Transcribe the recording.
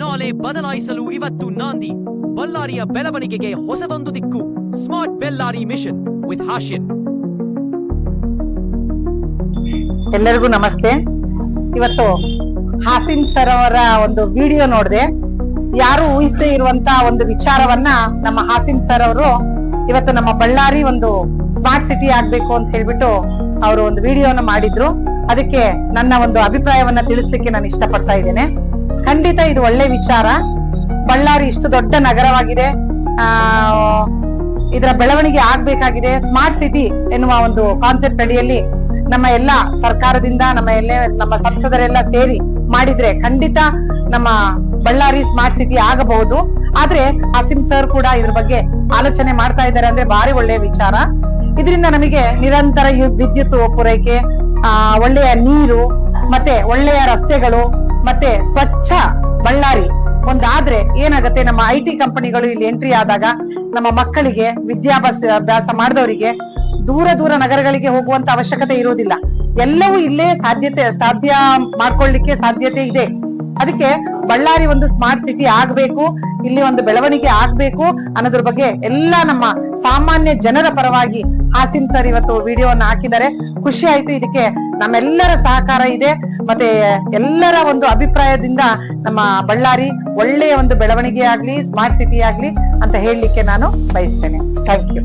ನಾಳೆ ಬದಲಾಯಿಸಲು ಇವತ್ತು ನಾಂದಿ. ಬಳ್ಳಾರಿಯ ಬೆಳವಣಿಗೆಗೆ ಹೊಸದೊಂದು ದಿಕ್ಕು. Smart Bellary mission with Hashin ಎಲ್ಲರಿಗೂ ನಮಸ್ತೆ. ಇವತ್ತು ಹಾಸಿನ್ ಸರ್ ಅವರ ಒಂದು ವಿಡಿಯೋ ನೋಡಿದೆ. ಯಾರು ಊಹಿಸದೇ ಇರುವಂತ ಒಂದು ವಿಚಾರವನ್ನ ನಮ್ಮ ಹಾಸಿನ್ ಸರ್ ಅವರು ಇವತ್ತು ನಮ್ಮ ಬಳ್ಳಾರಿ ಒಂದು ಸ್ಮಾರ್ಟ್ ಸಿಟಿ ಆಗ್ಬೇಕು ಅಂತ ಹೇಳ್ಬಿಟ್ಟು ಅವರು ಒಂದು ವಿಡಿಯೋನ ಮಾಡಿದ್ರು. ಅದಕ್ಕೆ ನನ್ನ ಒಂದು ಅಭಿಪ್ರಾಯವನ್ನ ತಿಳಿಸ್ಲಿಕ್ಕೆ ನಾನು ಇಷ್ಟಪಡ್ತಾ ಇದ್ದೇನೆ. ಖಂಡಿತ ಇದು ಒಳ್ಳೆ ವಿಚಾರ. ಬಳ್ಳಾರಿ ಇಷ್ಟು ದೊಡ್ಡ ನಗರವಾಗಿದೆ. ಆ, ಇದರ ಬೆಳವಣಿಗೆ ಆಗ್ಬೇಕಾಗಿದೆ. ಸ್ಮಾರ್ಟ್ ಸಿಟಿ ಎನ್ನುವ ಒಂದು ಕಾನ್ಸೆಪ್ಟ್ ಅಡಿಯಲ್ಲಿ ನಮ್ಮ ಎಲ್ಲ ಸರ್ಕಾರದಿಂದ, ನಮ್ಮ ಎಲ್ಲ, ನಮ್ಮ ಸಂಸದರೆಲ್ಲ ಸೇರಿ ಮಾಡಿದ್ರೆ ಖಂಡಿತ ನಮ್ಮ ಬಳ್ಳಾರಿ ಸ್ಮಾರ್ಟ್ ಸಿಟಿ ಆಗಬಹುದು. ಆದ್ರೆ ಅಸಿಂ ಸರ್ ಕೂಡ ಇದ್ರ ಬಗ್ಗೆ ಆಲೋಚನೆ ಮಾಡ್ತಾ ಇದ್ದಾರೆ ಅಂದ್ರೆ ಭಾರಿ ಒಳ್ಳೆಯ ವಿಚಾರ. ಇದರಿಂದ ನಮಗೆ ನಿರಂತರ ವಿದ್ಯುತ್ ಪೂರೈಕೆ, ಆ, ಒಳ್ಳೆಯ ನೀರು, ಮತ್ತೆ ಒಳ್ಳೆಯ ರಸ್ತೆಗಳು ಮತ್ತೆ ಸ್ವಚ್ಛ ಬಳ್ಳಾರಿ. ಒಂದಾದ್ರೆ ಏನಾಗುತ್ತೆ? ನಮ್ಮ ಐ ಟಿ ಕಂಪನಿಗಳು ಇಲ್ಲಿ ಎಂಟ್ರಿ ಆದಾಗ ನಮ್ಮ ಮಕ್ಕಳಿಗೆ, ವಿದ್ಯಾಭ್ಯಾಸ ಅಭ್ಯಾಸ ಮಾಡಿದವರಿಗೆ ದೂರ ದೂರ ನಗರಗಳಿಗೆ ಹೋಗುವಂತ ಅವಶ್ಯಕತೆ ಇರೋದಿಲ್ಲ ಎಲ್ಲವೂ ಇಲ್ಲೇ ಸಾಧ್ಯತೆ, ಸಾಧ್ಯ ಮಾಡ್ಕೊಳ್ಳಿಕ್ಕೆ ಸಾಧ್ಯತೆ ಇದೆ. ಅದಕ್ಕೆ ಬಳ್ಳಾರಿ ಒಂದು ಸ್ಮಾರ್ಟ್ ಸಿಟಿ ಆಗ್ಬೇಕು, ಇಲ್ಲಿ ಒಂದು ಬೆಳವಣಿಗೆ ಆಗ್ಬೇಕು ಅನ್ನೋದ್ರ ಬಗ್ಗೆ ಎಲ್ಲ ನಮ್ಮ ಸಾಮಾನ್ಯ ಜನರ ಪರವಾಗಿ ಹಾಸಿನ್ ಸರ್ ಇವತ್ತು ವಿಡಿಯೋನ ಹಾಕಿದ್ದಾರೆ. ಖುಷಿ ಆಯ್ತು ಇದಕ್ಕೆ ನಮ್ಮೆಲ್ಲರ ಸಹಕಾರ ಇದೆ. ಮತ್ತೆ ಎಲ್ಲರ ಒಂದು ಅಭಿಪ್ರಾಯದಿಂದ ನಮ್ಮ ಬಳ್ಳಾರಿ ಒಳ್ಳೆಯ ಒಂದು ಬೆಳವಣಿಗೆ ಆಗ್ಲಿ ಸ್ಮಾರ್ಟ್ ಸಿಟಿ ಆಗ್ಲಿ ಅಂತ ಹೇಳಲಿಕ್ಕೆ ನಾನು ಬಯಸ್ತೇನೆ. Thank you